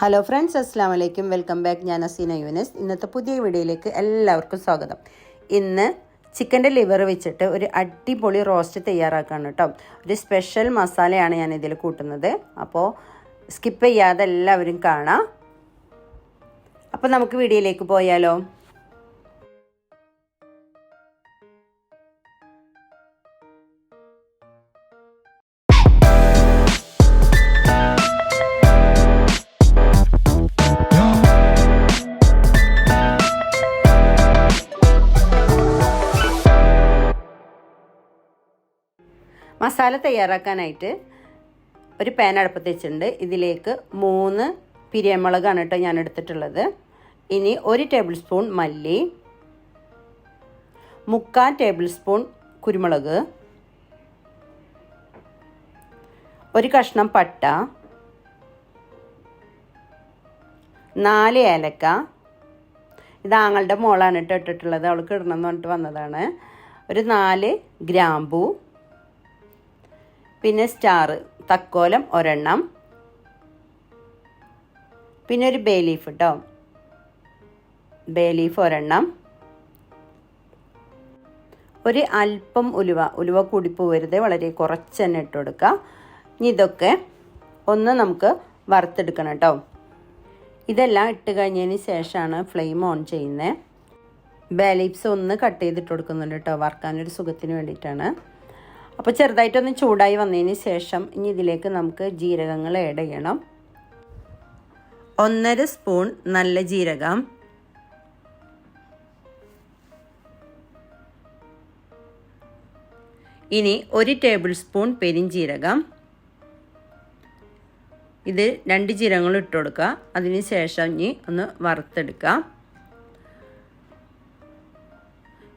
Hello friends അസ്സാം വലൈക്കും welcome back ഞാൻ അസീന യൂനസ്. ഇന്നത്തെ പുതിയ വീഡിയോയിലേക്ക് എല്ലാവർക്കും സ്വാഗതം. ഇന്ന് ചിക്കന്റെ ലിവർ വെച്ചിട്ട് ഒരു അടിപൊളി റോസ്റ്റ് തയ്യാറാക്കാണ് കേട്ടോ. ഒരു സ്പെഷ്യൽ മസാലയാണ് ഞാൻ ഇതിൽ കൂട്ടുന്നത്. അപ്പോൾ സ്കിപ്പ് ചെയ്യാതെ എല്ലാവരും കാണാം. അപ്പോൾ നമുക്ക് വീഡിയോയിലേക്ക് പോയാലോ? മസാല തയ്യാറാക്കാനായിട്ട് ഒരു പാൻ അടുപ്പത്ത് വെച്ചിട്ടുണ്ട്. ഇതിലേക്ക് മൂന്ന് പിരിയമുളകാണ് കേട്ടോ ഞാൻ എടുത്തിട്ടുള്ളത്. ഇനി ഒരു ടേബിൾ സ്പൂൺ മല്ലി മുക്കാൽ ടേബിൾ സ്പൂൺ കുരുമുളക് ഒരു കഷ്ണം പട്ട നാല് ഏലക്ക. ഇത് ആങ്ങളുടെ മോളാണ് കേട്ടോ ഇട്ടിട്ടുള്ളത്. അവൾക്ക് ഇടണം എന്ന് പറഞ്ഞിട്ട് വന്നതാണ്. ഒരു നാല് ഗ്രാമ്പൂ പിന്നെ സ്റ്റാർ തക്കോലം ഒരെണ്ണം. പിന്നെ ഒരു ബേ ലീഫ് കേട്ടോ ബേ ലീഫ് ഒരെണ്ണം. ഒരു അല്പം ഉലുവ ഉലുവ കൂടി പോവരുത് വളരെ കുറച്ച് തന്നെ ഇട്ട് കൊടുക്കുക ഇനി ഇതൊക്കെ ഒന്ന് നമുക്ക് വറുത്തെടുക്കണം കേട്ടോ ഇതെല്ലാം ഇട്ട് കഴിഞ്ഞതിന് ശേഷമാണ് ഫ്ലെയിം ഓൺ ചെയ്യുന്നത് ലീഫ്സ് ഒന്ന് കട്ട് ചെയ്തിട്ട് കൊടുക്കുന്നുണ്ട് കേട്ടോ വറുക്കാനൊരു സുഖത്തിന് വേണ്ടിയിട്ടാണ്. അപ്പോൾ ചെറുതായിട്ടൊന്ന് ചൂടായി വന്നതിന് ശേഷം ഇനി ഇതിലേക്ക് നമുക്ക് ജീരകങ്ങൾ ആഡ് ചെയ്യണം. ഒന്നര സ്പൂൺ നല്ല ജീരകം. ഇനി ഒരു ടേബിൾ സ്പൂൺ പെരിഞ്ജീരകം ഇത് രണ്ട് ജീരകങ്ങൾ ഇട്ട് കൊടുക്കുക. അതിന് ശേഷം ഇനി ഒന്ന് വറുത്തെടുക്കുക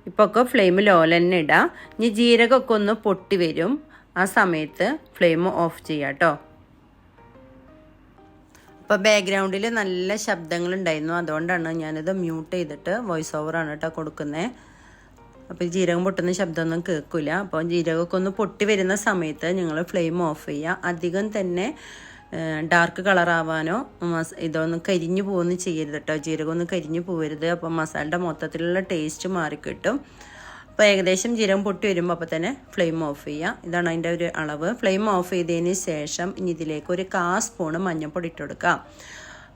ഇപ്പോൾ ഒക്കെ ഫ്ലെയിം ലോല തന്നെ ഇടാം. ഇനി ജീരകമൊക്കെ ഒന്ന് പൊട്ടി വരും. ആ സമയത്ത് ഫ്ലെയിം ഓഫ് ചെയ്യാം കേട്ടോ അപ്പോൾ ബാക്ക്ഗ്രൗണ്ടിൽ നല്ല ശബ്ദങ്ങൾ ഉണ്ടായിരുന്നു അതുകൊണ്ടാണ് ഞാനിത് മ്യൂട്ട് ചെയ്തിട്ട് വോയിസ് ഓവറാണ് കേട്ടോ കൊടുക്കുന്നത് അപ്പോൾ ജീരകം പൊട്ടുന്ന ശബ്ദമൊന്നും കേൾക്കില്ല അപ്പോൾ ജീരകമൊക്കെ ഒന്ന് പൊട്ടി വരുന്ന സമയത്ത് നിങ്ങൾ ഫ്ലെയിം ഓഫ് ചെയ്യുക അധികം തന്നെ ഡാർക്ക് കളറാവാനോ മസ ഇതൊന്നും കരിഞ്ഞു പോകുന്നു ചെയ്യരുത് കേട്ടോ ജീരകമൊന്നും കരിഞ്ഞു പോകരുത് അപ്പോൾ മസാലയുടെ മൊത്തത്തിലുള്ള ടേസ്റ്റ് മാറിക്കിട്ടും അപ്പോൾ ഏകദേശം ജീരകം പൊട്ടി വരുമ്പോൾ അപ്പോൾ തന്നെ ഫ്ലെയിം ഓഫ് ചെയ്യുക ഇതാണ് അതിന്റെ ഒരു അളവ്. ഫ്ലെയിം ഓഫ് ചെയ്തതിന് ശേഷം ഇനി ഇതിലേക്ക് ഒരു കാ സ്പൂണ് മഞ്ഞൾപ്പൊടി ഇട്ട് കൊടുക്കാം.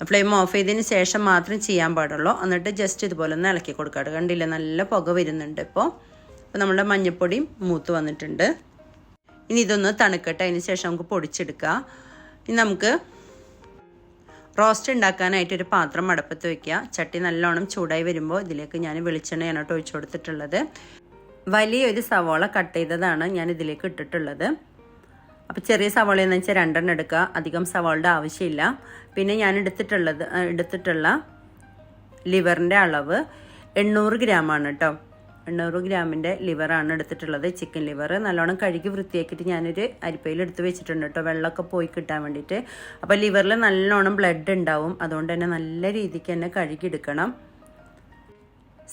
ഫ്ലെയിം ഓഫ് ചെയ്തതിന് ശേഷം മാത്രം ചെയ്യാൻ പാടുള്ളൂ. എന്നിട്ട് ജസ്റ്റ് ഇതുപോലെ ഒന്ന് ഇളക്കി കൊടുക്കുക കണ്ടില്ല? നല്ല പുക വരുന്നുണ്ട് ഇപ്പോൾ അപ്പോൾ നമ്മുടെ മഞ്ഞൾപ്പൊടിയും മൂത്ത് വന്നിട്ടുണ്ട്. ഇനി ഇതൊന്ന് തണുക്കട്ടെ. അതിന് ശേഷം നമുക്ക് പൊടിച്ചെടുക്കുക ഇനി നമുക്ക് റോസ്റ്റ് ഉണ്ടാക്കാനായിട്ട് ഒരു പാത്രം അടപ്പത്ത് വെക്കുക. ചട്ടി നല്ലോണം ചൂടായി വരുമ്പോൾ ഇതിലേക്ക് ഞാൻ വെളിച്ചെണ്ണയാണ് കേട്ടോ ഒഴിച്ചു കൊടുത്തിട്ടുള്ളത്. വലിയൊരു സവോള കട്ട് ചെയ്തതാണ് ഞാൻ ഇതിലേക്ക് ഇട്ടിട്ടുള്ളത്. അപ്പോൾ ചെറിയ സവോള എന്ന് വെച്ചാൽ രണ്ടെണ്ണം എടുക്കുക. അധികം സവോളയുടെ ആവശ്യമില്ല. പിന്നെ ഞാൻ എടുത്തിട്ടുള്ളത് എടുത്തിട്ടുള്ള ലിവറിന്റെ അളവ് എണ്ണൂറ് ഗ്രാമാണ് കേട്ടോ. എണ്ണൂറ് ഗ്രാമിന്റെ ലിവറാണ് എടുത്തിട്ടുള്ളത്. ചിക്കൻ ലിവർ നല്ലോണം കഴുകി വൃത്തിയാക്കിയിട്ട് ഞാനൊരു അരിപ്പയിൽ എടുത്ത് വെച്ചിട്ടുണ്ട് കേട്ടോ. വെള്ളമൊക്കെ പോയി കിട്ടാൻ വേണ്ടിയിട്ട്. അപ്പോൾ ലിവറിൽ നല്ലോണം ബ്ലഡ് ഉണ്ടാവും. അതുകൊണ്ട് തന്നെ നല്ല രീതിക്ക് തന്നെ കഴുകിയെടുക്കണം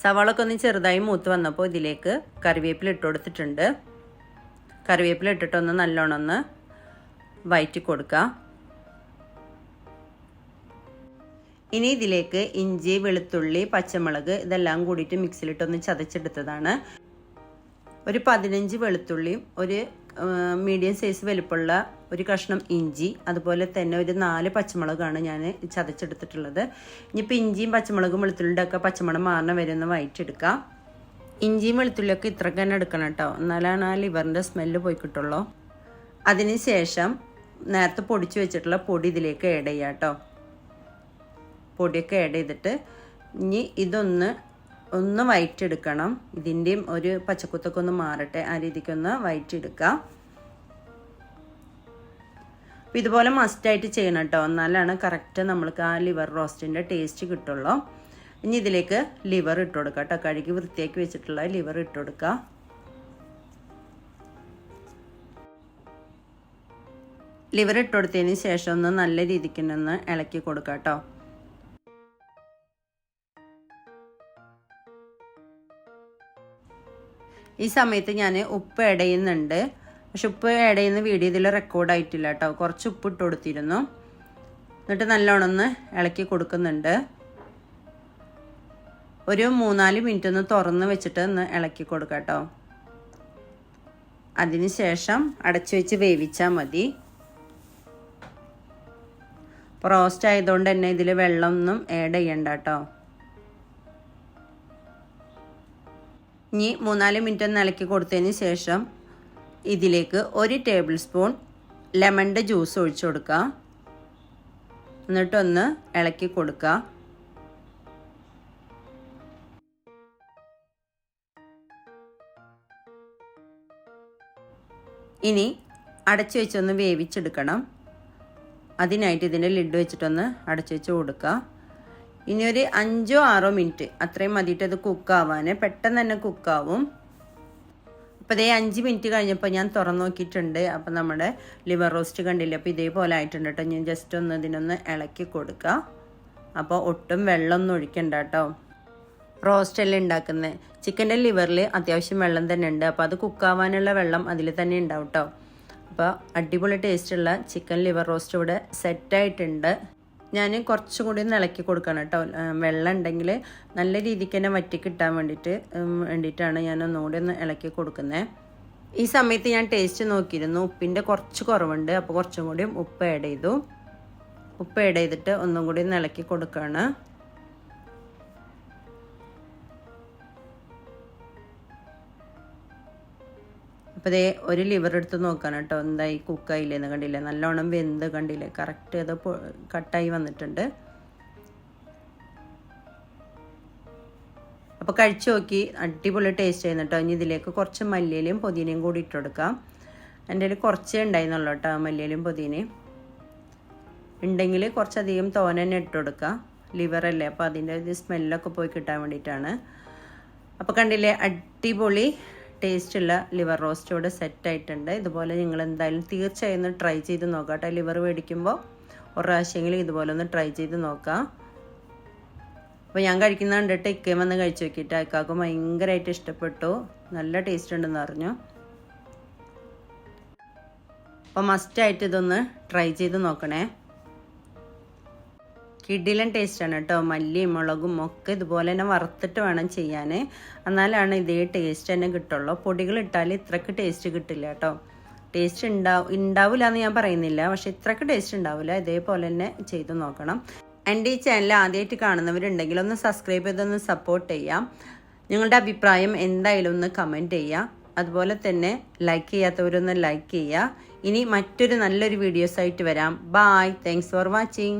സവാളൊക്കെ ഒന്ന് ചെറുതായി മൂത്ത് വന്നപ്പോൾ ഇതിലേക്ക് കറിവേപ്പില ഇട്ട് കൊടുത്തിട്ടുണ്ട്. കറിവേപ്പില ഇട്ടിട്ടൊന്ന് നല്ലോണം ഒന്ന് വയറ്റി കൊടുക്കുക ഇനി ഇതിലേക്ക് ഇഞ്ചി വെളുത്തുള്ളി പച്ചമുളക് ഇതെല്ലാം കൂടിയിട്ട് മിക്സിയിലിട്ടൊന്ന് ചതച്ചെടുത്തതാണ്. ഒരു പതിനഞ്ച് വെളുത്തുള്ളിയും ഒരു മീഡിയം സൈസ് വലുപ്പമുള്ള ഒരു കഷ്ണം ഇഞ്ചി അതുപോലെ തന്നെ ഒരു നാല് പച്ചമുളകാണ് ഞാൻ ചതച്ചെടുത്തിട്ടുള്ളത്. ഇനിയിപ്പോൾ ഇഞ്ചിയും പച്ചമുളകും വെളുത്തുള്ളിയുടെ ഒക്കെ പച്ചമുളക് മാറണ വരെ ഒന്ന് വയറ്റെടുക്കാം ഇഞ്ചിയും വെളുത്തുള്ളിയൊക്കെ ഇത്രയ്ക്ക് തന്നെ എടുക്കണം കേട്ടോ. എന്നാലാണ് ആ ലിവറിന്റെ സ്മെല്ല് പോയി കിട്ടുള്ളൂ. അതിന് ശേഷം നേരത്തെ പൊടിച്ചു വെച്ചിട്ടുള്ള പൊടി ഇതിലേക്ക് ആഡ് ചെയ്യാം കേട്ടോ. പൊടിയൊക്കെ ആഡ് ചെയ്തിട്ട് ഇനി ഇതൊന്ന് ഒന്ന് വയറ്റെടുക്കണം ഇതിന്റെയും ഒരു പച്ചക്കുത്തൊക്കെ ഒന്ന് മാറട്ടെ. ആ രീതിക്കൊന്ന് വയറ്റെടുക്കുക അപ്പോൾ ഇതുപോലെ മസ്റ്റായിട്ട് ചെയ്യണം കേട്ടോ എന്നാലാണ് കറക്റ്റ് നമ്മൾക്ക് ആ ലിവർ റോസ്റ്റിന്റെ ടേസ്റ്റ് കിട്ടുള്ളൂ. ഇനി ഇതിലേക്ക് ലിവർ ഇട്ട് കൊടുക്കുക കേട്ടോ കഴുകി വൃത്തിയാക്കി വെച്ചിട്ടുള്ള ലിവർ ഇട്ട് കൊടുക്കുക ലിവർ ഇട്ട് കൊടുത്തതിന് ശേഷം ഒന്ന് നല്ല രീതിക്ക് ഒന്ന് ഇളക്കി കൊടുക്കുക കേട്ടോ ഈ സമയത്ത് ഞാൻ ഉപ്പ് ഇടയുന്നുണ്ട് പക്ഷെ ഉപ്പ് ചെയ്യുന്ന വീഡിയോ ഇതിൽ റെക്കോർഡ് ആയിട്ടില്ല കേട്ടോ കുറച്ച് ഉപ്പ് ഇട്ട് കൊടുത്തിരുന്നു. എന്നിട്ട് നല്ലോണം ഒന്ന് ഇളക്കി കൊടുക്കുന്നുണ്ട്. ഒരു മൂന്നാൽ മിനിറ്റ് ഒന്ന് തുറന്ന് വെച്ചിട്ട് ഒന്ന് ഇളക്കി കൊടുക്കാം കേട്ടോ അതിന് ശേഷം അടച്ചു വെച്ച് വേവിച്ചാൽ മതി. റോസ്റ്റ് ആയതുകൊണ്ട് തന്നെ ഇതിൽ വെള്ളമൊന്നും ആഡ് ചെയ്യണ്ട കേട്ടോ ഇനി മൂന്നാൽ മിനിറ്റ് ഒന്ന് ഇളക്കി കൊടുത്തതിന് ശേഷം ഇതിലേക്ക് ഒരു ടേബിൾ സ്പൂൺ ലെമണിന്റെ ജ്യൂസ് ഒഴിച്ചു കൊടുക്കുക എന്നിട്ടൊന്ന് ഇളക്കി കൊടുക്കുക ഇനി അടച്ചു വെച്ചൊന്ന് വേവിച്ചെടുക്കണം. അതിനായിട്ട് ഇതിന്റെ ലിഡ് വെച്ചിട്ടൊന്ന് അടച്ചു വെച്ച് കൊടുക്കുക ഇനി ഒരു അഞ്ചോ ആറോ മിനിറ്റ്. അത്രയും മതിയിട്ട് അത് കുക്കാവാൻ പെട്ടെന്ന് തന്നെ കുക്കാവും. അപ്പോൾ ഇതേ അഞ്ച് മിനിറ്റ് കഴിഞ്ഞപ്പോൾ ഞാൻ തുറന്നു നോക്കിയിട്ടുണ്ട്. അപ്പോൾ നമ്മുടെ ലിവർ റോസ്റ്റ് കണ്ടില്ല? അപ്പോൾ ഇതേപോലെ ആയിട്ടുണ്ട് കേട്ടോ. ഞാൻ ജസ്റ്റ് ഒന്ന് ഇതിനൊന്ന് ഇളക്കി കൊടുക്കുക അപ്പോൾ ഒട്ടും വെള്ളമൊന്നും ഒഴിക്കണ്ട കേട്ടോ. റോസ്റ്റ് എല്ലാം ഉണ്ടാക്കുന്നത് ചിക്കന്റെ ലിവറിൽ അത്യാവശ്യം വെള്ളം തന്നെ ഉണ്ട്. അപ്പോൾ അത് കുക്കാവാനുള്ള വെള്ളം അതിൽ തന്നെ ഉണ്ടാവും കേട്ടോ. അപ്പോൾ അടിപൊളി ടേസ്റ്റുള്ള ചിക്കൻ ലിവർ റോസ്റ്റ് ഇവിടെ സെറ്റായിട്ടുണ്ട്. ഞാൻ കുറച്ചും കൂടി ഇളക്കി കൊടുക്കണം കേട്ടോ. വെള്ളം ഉണ്ടെങ്കിൽ നല്ല രീതിക്ക് തന്നെ വറ്റി കിട്ടാൻ വേണ്ടിയിട്ട് വേണ്ടിയിട്ടാണ് ഞാൻ ഒന്നുകൂടി ഒന്ന് ഇളക്കി കൊടുക്കുന്നത് ഈ സമയത്ത് ഞാൻ ടേസ്റ്റ് നോക്കിയിരുന്നു. ഉപ്പിന്റെ കുറച്ച് കുറവുണ്ട്. അപ്പോൾ കുറച്ചും കൂടി ഉപ്പ് ആഡ് ചെയ്തു. ഉപ്പ് ആഡ് ചെയ്തിട്ട് ഒന്നും കൂടി ഒന്ന് ഇളക്കി കൊടുക്കുകയാണ് അപ്പോൾ ഇതേ ഒരു ലിവർ എടുത്ത് നോക്കാൻ കേട്ടോ. എന്തായി? കുക്കായില്ലേന്ന് കണ്ടില്ലേ? നല്ലോണം വെന്ത് കണ്ടില്ലേ? കറക്റ്റ് അത് കട്ടായി വന്നിട്ടുണ്ട്. അപ്പോൾ കഴിച്ചു നോക്കി. അടിപൊളി ടേസ്റ്റ് ചെയ്യുന്നു കേട്ടോ. ഇനി ഇതിലേക്ക് കുറച്ച് മല്ലിയിലും പുതിനയും കൂടി ഇട്ട് കൊടുക്കാം. എന്റെ കയ്യിൽ കുറച്ചേ ഉണ്ടായിരുന്നുള്ളൂ കേട്ടോ മല്ലിയിലും പുതിനയും. ഉണ്ടെങ്കിൽ കുറച്ചധികം തോന തന്നെ ഇട്ട് കൊടുക്കുക ലിവറല്ലേ അപ്പോൾ അതിന്റെ ഒരു സ്മെല്ലൊക്കെ പോയി കിട്ടാൻ വേണ്ടിയിട്ടാണ്. അപ്പോൾ കണ്ടില്ലേ? അടിപൊളി ടേസ്റ്റുള്ള ലിവർ റോസ്റ്റ് ഇവിടെ സെറ്റ് ആയിട്ടുണ്ട്. ഇതുപോലെ നിങ്ങൾ എന്തായാലും തീർച്ചയായും ഒന്ന് ട്രൈ ചെയ്ത് നോക്കാം കേട്ടോ ലിവർ മേടിക്കുമ്പോൾ ഒരു പ്രാവശ്യമെങ്കിലും ഇതുപോലെ ഒന്ന് ട്രൈ ചെയ്ത് നോക്കാം. അപ്പോൾ ഞാൻ കഴിക്കുന്ന കണ്ടിട്ട് ഇക്കയും വന്ന് കഴിച്ചു നോക്കിയിട്ട് അയക്കാക്ക്. ഭയങ്കരമായിട്ട് ഇഷ്ടപ്പെട്ടു. നല്ല ടേസ്റ്റ് ഉണ്ടെന്ന് പറഞ്ഞു അപ്പോൾ മസ്റ്റായിട്ട് ഇതൊന്ന് ട്രൈ ചെയ്ത് നോക്കണേ. കിഡിലൻ ടേസ്റ്റാണ് കേട്ടോ. മല്ലിയും മുളകും ഒക്കെ ഇതുപോലെ തന്നെ വറുത്തിട്ട് വേണം ചെയ്യാൻ എന്നാലാണ് ഇതേ ടേസ്റ്റ് തന്നെ കിട്ടുള്ളൂ. പൊടികൾ ഇട്ടാൽ ഇത്രക്ക് ടേസ്റ്റ് കിട്ടില്ല കേട്ടോ. ടേസ്റ്റ് ഉണ്ടാവും ഉണ്ടാവില്ല എന്ന് ഞാൻ പറയുന്നില്ല. പക്ഷെ ഇത്രക്ക് ടേസ്റ്റ് ഉണ്ടാവില്ല. ഇതേപോലെ തന്നെ ചെയ്ത് നോക്കണം. എന്റെ ഈ ചാനൽ ആദ്യമായിട്ട് കാണുന്നവരുണ്ടെങ്കിൽ ഒന്ന് സബ്സ്ക്രൈബ് ചെയ്തൊന്ന് സപ്പോർട്ട് ചെയ്യാം. നിങ്ങളുടെ അഭിപ്രായം എന്തായാലും ഒന്ന് കമന്റ് ചെയ്യുക അതുപോലെ തന്നെ ലൈക്ക് ചെയ്യാത്തവരൊന്ന് ലൈക്ക് ചെയ്യുക ഇനി മറ്റൊരു നല്ലൊരു വീഡിയോസായിട്ട് വരാം. Bye thanks for watching